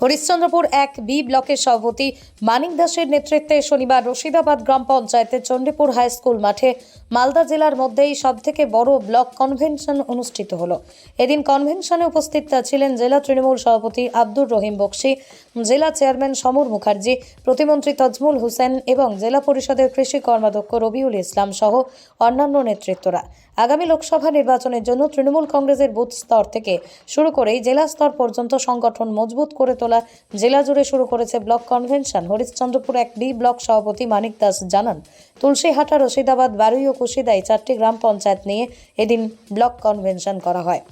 হরিশ্চন্দ্রপুর এক বি ব্লকের সভাপতি মানিক দাসের নেতৃত্বে শনিবার রশিদাবাদ গ্রাম পঞ্চায়েতের চণ্ডীপুর হাই স্কুল মাঠে মালদা জেলার মধ্যেই সবথেকে বড় ব্লক কনভেনশন অনুষ্ঠিত হলো। এদিন কনভেনশনে উপস্থিত ছিলেন জেলা তৃণমূল সভাপতি আব্দুর রহিম বক্সি, জেলা চেয়ারম্যান সমর মুখার্জি, প্রতিমন্ত্রী তজমুল হোসেন এবং জেলা পরিষদের কৃষি কর্মাধ্যক্ষ রবিউল ইসলাম সহ অন্যান্য নেতৃত্বরা। আগামী লোকসভা নির্বাচনের জন্য তৃণমূল কংগ্রেসের বুথ স্তর থেকে শুরু করেই জেলা স্তর পর্যন্ত সংগঠন মজবুত করে তোলা জেলা জুড়ে শুরু করেছে ব্লক কনভেনশন। হরিশ্চন্দ্রপুর এক বি ব্লক সভাপতি মানিক দাস জানান, তুলসীহাটা, রশিদাবাদ, বারুই ও কুশিদাই চারটি গ্রাম পঞ্চায়েত নিয়ে এদিন ব্লক কনভেনশন করা হয়।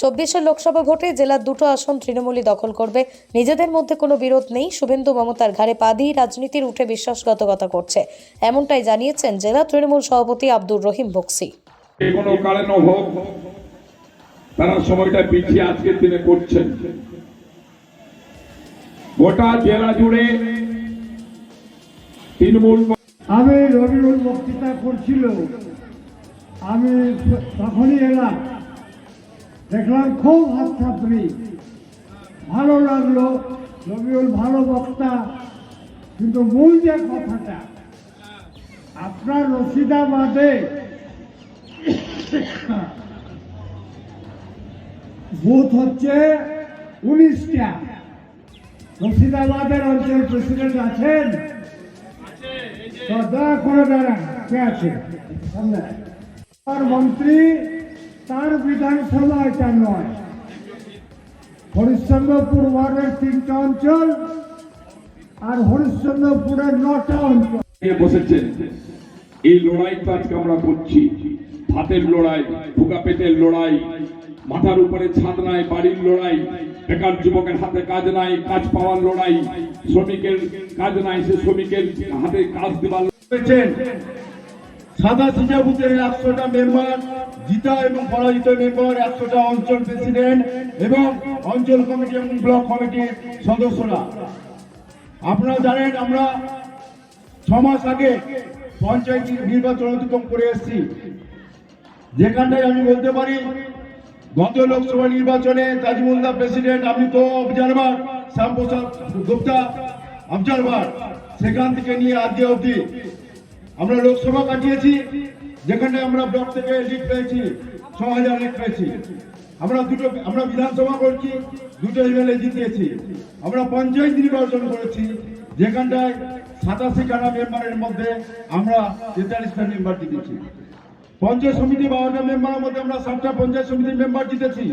চব্বিশে লোকসভা ভোটে জেলার দুটো আসন তৃণমূলই দখল করবে। নিজেদের মধ্যে কোনো বিরোধ নেই। শুভেন্দু মমতার ঘাড়ে পা দিয়ে রাজনীতির উঠে বিশ্বাসঘাতকতা করছে। এমনটাই জানিয়েছেন জেলা তৃণমূল সভাপতি আব্দুর রহিম বক্সি। কোনো কারণে হোক তারা সময়টা পিছিয়ে আজকের দিনে করছেন। গোটা জেলা জুড়ে তৃণমূল আমি রবিউল বক্তৃতা করছিল আমি তখনই এলাম, দেখলাম খুব হাত হাতছাপড়ি ভালো লাগল, রবিউল ভালো বক্তা, কিন্তু মূল যে কথাটা, আপনার রশিদাবাদে বুথ হচ্ছে উনিশটা। রশিদাবাদের অঞ্চল প্রেসিডেন্ট আছেন? দয়া করে দাঁড়ান। মন্ত্রী, তার বিধানসভা এটা নয়। হরিশ্চন্দ্রপুর ওয়ার্ডের তিনটা অঞ্চল আর হরিশ্চন্দ্রপুরের নটা অঞ্চল। বসেছেন। এই লড়াই তো আজকে আমরা করছি। ভাতের লড়াই ফুকা পেটের লড়াই, মাথার উপরে ছাদ নাই বাড়ির লড়াই বেকার যুবকের হাতে কাজ নাই, কাজ পাওয়ার লড়াই। শ্রমিকের কাজ নাই, সে শ্রমিকের হাতে কাজ দেওয়ার সাদা সিজা বুথের একশোটা মেম্বার, জিতা এবং পরাজিত মেম্বার একশোটা অঞ্চল প্রেসিডেন্ট এবং অঞ্চল কমিটি এবং ব্লক কমিটির সদস্যরা। আপনারা জানেন, আমরা ছ মাস আগে পঞ্চায়েত নির্বাচন অতিক্রম করে এসেছি। যেখানটায় আমি বলতে পারি গত লোকসভা নির্বাচনে তাজমুলদা প্রেসিডেন্ট আমি তো অবজারভার, শ্যামপ্রসাদ গুপ্তা অবজারভার, সেখান থেকে নিয়ে আজকে অবধি আমরা লোকসভা কাটিয়েছি, যেখানে আমরা ব্লক থেকে লিড পেয়েছি ছ হাজার লিড পেয়েছি। আমরা দুটো, আমরা বিধানসভা করছি, দুটো এমএলএ জিতিয়েছি আমরা পঞ্চায়েত নির্বাচন করেছি, যেখানটায় সাতাশি খানা মেম্বারের মধ্যে আমরা তেতাল্লিশটা মেম্বার জিতেছি। পঞ্চায়েত সমিতি বারোটা মেম্বারের মধ্যে আমরা সাতটা পঞ্চায়েত সমিতির মেম্বার জিতেছি,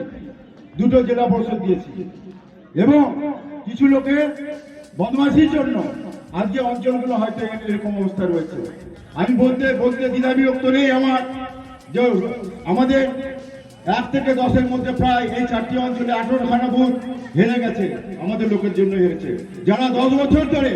দুটো জেলা পরিষদ দিয়েছি। এবং কিছু লোকের বদমাসির জন্য আজকে অঞ্চলগুলো হয়তো এরকম অবস্থা রয়েছে। আমি বলতে বলতে দ্বিধা বিরক্ত নেই আমার যে আমাদের এক থেকে দশের মধ্যে প্রায় এই চারটি অঞ্চলে আঠারো খানা বুথ হেরে গেছে, আমাদের লোকের জন্য হেরেছে। যারা দশ বছর ধরে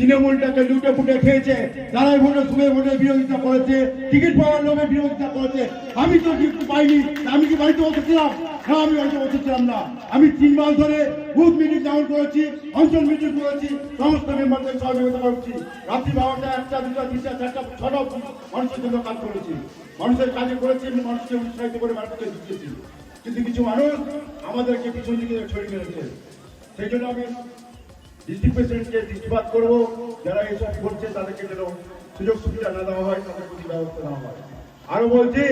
তৃণমূলটাকে লুটে ফুটে খেয়েছে তারাই ভোটে সুবে ভোটের বিরোধিতা করেছে, টিকিট পাওয়ার লোভে বিরোধিতা করেছে। আমি তো টিকিট পাইনি, আমি কি বাড়িতে বসেছিলাম না, আমি বাড়িতে বসেছিলাম না। আমি তিন মাস ধরে বুথ মিটিং ডাউন করেছি, অঞ্চল মিটিং করেছি, সমস্ত মেম্বারদের সহযোগিতা করছি। রাত্রি বারোটা, একটা, দুটা, তিনটা, চারটা, ছটা মানুষের জন্য কাজ করেছি। মানুষের কাজে করেছি মানুষকে উৎসাহিত করে মানুষকে জিতেছি কিন্তু কিছু মানুষ আমাদেরকে পিছন দিকে ছড়িয়ে মেরেছে সেই জন্য আমি ডিস্ট্রিক্ট প্রেসিডেন্টকে দৃষ্টিপাত করব, যারা এইসব করছে তাদেরকে যেন সুযোগ সুবিধা না দেওয়া হয়, তাদের প্রতি ব্যবস্থা নেওয়া হয়। আরও বলছি,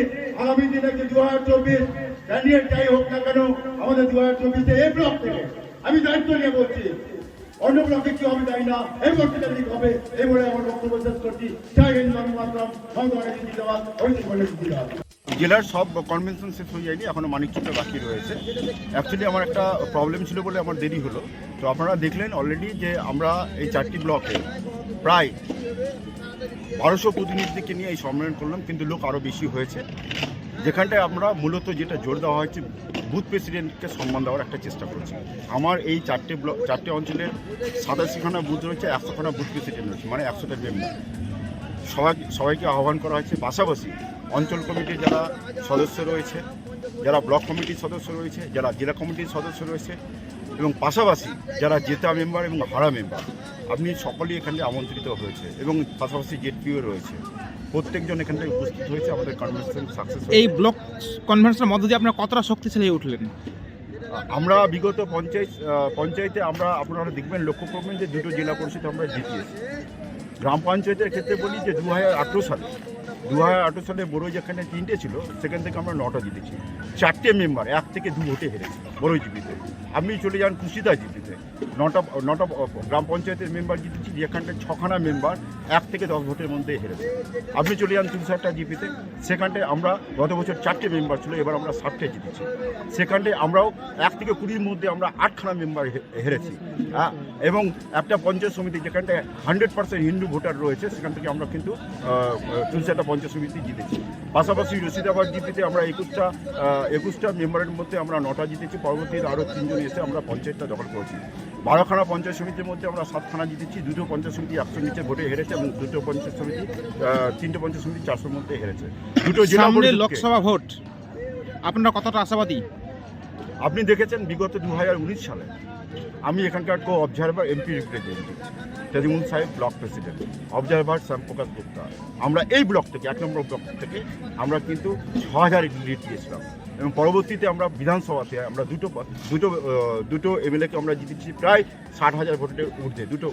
আগামী দিনে যে দু হাজার চব্বিশ ক্যান্ডিডেট যাই হোক না কেন, আমাদের দু হাজার চব্বিশে এই ব্লক থেকে আমি দায়িত্ব নিয়ে বলছি, অন্য ব্লকে কি হবে জানি না, এই ব্লকটা ঠিক হবে, এই বলে আমার বক্তব্য শেষ করছি। জয় হিন্দ আমি মাতরম অভিষেক বলে জিন্দাবাদ। জেলার সব কনভেনশন শেষ হয়ে যায়নি, এখনও মানিকচুপটা বাকি রয়েছে। অ্যাকচুয়ালি আমার একটা প্রবলেম ছিল বলে আমার দেরি হলো। তো আপনারা দেখলেন অলরেডি যে আমরা এই চারটি ব্লকে প্রায় বারোশো প্রতিনিধিকে নিয়ে এই সম্মেলন করলাম, কিন্তু লোক আরও বেশি হয়েছে। যেখানটায় আমরা মূলত যেটা জোর দেওয়া হয়েছে, বুথ প্রেসিডেন্টকে সম্মান দেওয়ার একটা চেষ্টা করছি। আমার এই চারটে ব্লক চারটে অঞ্চলের সাতাশিখানা বুথ রয়েছে, একশোখানা বুথ প্রেসিডেন্ট রয়েছে মানে একশোটা মেম্বার সবাই সবাইকে আহ্বান করা হয়েছে। পাশাপাশি অঞ্চল কমিটির যারা সদস্য রয়েছে যারা ব্লক কমিটির সদস্য রয়েছে যারা জেলা কমিটির সদস্য রয়েছে এবং পাশাপাশি যারা জেতা মেম্বার এবং হারা মেম্বার আপনি সকলেই এখানে আমন্ত্রিত হয়েছে এবং পাশাপাশি জেটপিও রয়েছে। প্রত্যেকজন এখানটায় উপস্থিত হয়েছে আমাদের কনভেনশন সাকসেস এই ব্লক কনভেনশনের মধ্য দিয়ে আপনারা কতটা শক্তিশালী উঠলেন? আমরা বিগত পঞ্চায়েত পঞ্চায়েতে আমরা আপনারা দেখবেন লক্ষ্য করবেন যে দুটো জেলা পরিষদ আমরা জিতিয়েছি। গ্রাম পঞ্চায়েতের ক্ষেত্রে বলি যে দু হাজার আঠেরো সালে দু হাজার আঠেরো সালে বড় যেখানে তিনটে ছিল, সেখান থেকে আমরা নটা জিতেছি। চারটে মেম্বার এক থেকে দু ভোটে হেরেছি বড় জিপিতে আপনি চলে যান কুশিদা জিপিতে নটা নটা গ্রাম পঞ্চায়েতের মেম্বার জিতেছি, যেখানটায় ছখানা মেম্বার এক থেকে দশ ভোটের মধ্যে হেরেছে। আপনি চলে যান তুলসারটা জিপিতে, সেখানটায় আমরা গত বছর চারটে মেম্বার ছিল, এবার আমরা ষাটটে জিতেছি। সেখানটায় আমরাও এক থেকে কুড়ির মধ্যে আমরা আটখানা মেম্বার হেরেছি। হ্যাঁ? এবং একটা পঞ্চায়েত সমিতি যেখানটায় হান্ড্রেড পার্সেন্ট হিন্দু ভোটার রয়েছে, সেখান থেকে আমরা কিন্তু তুলসাটা পঞ্চায়েত সমিতি জিতেছি। পাশাপাশি রশিদাবাদ জিপিতে আমরা একুশটা একুশটা মেম্বারের মধ্যে আমরা নটা জিতেছি। পরবর্তীতে আরও তিনজন এসে আমরা পঞ্চায়েতটা দখল করেছি। বারোখানা পঞ্চায়েত সমিতির মধ্যে আমরা সাতখানা জিতেছি। দুটো পঞ্চায়েত সমিতি একশো নিচে ভোটে হেরেছে এবং দুটো পঞ্চায়েত সমিতি তিনটে পঞ্চায়েত সমিতি চারশোর মধ্যে হেরেছে। দুটো জেলা লোকসভা ভোট। আপনারা কতটা আশাবাদী? আপনি দেখেছেন বিগত দু হাজার উনিশ সালে আমি এখানকার কো অবজারভার এমপি রিপ্রেজেন্টেটিভ তেজমুল সাহেব, block president. Observer Shyamprakash Gupta. আমরা এই ব্লক থেকে, এক নম্বর ব্লক থেকে আমরা কিন্তু ছ হাজার লিড দিয়েছিলাম। এবং পরবর্তীতে আমরা বিধানসভাতে আমরা দুটো দুটো দুটো এমএলএকে আমরা জিতেছি প্রায় ষাট হাজার ভোটের ঊর্ধ্বে, দুটো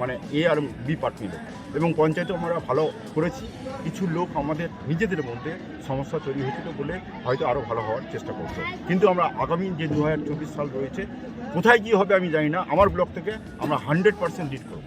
মানে এ আর বি পার্ট মিলে। এবং পঞ্চায়েতে আমরা ভালো করেছি। কিছু লোক আমাদের নিজেদের মধ্যে সমস্যা তৈরি হয়েছিল বলে হয়তো আরও ভালো হওয়ার চেষ্টা করতো কিন্তু আমরা আগামী যে দু হাজার চব্বিশ সাল রয়েছে, কোথায় কী হবে আমি জানি না। আমার ব্লক থেকে আমরা হান্ড্রেড পার্সেন্ট লিড করব।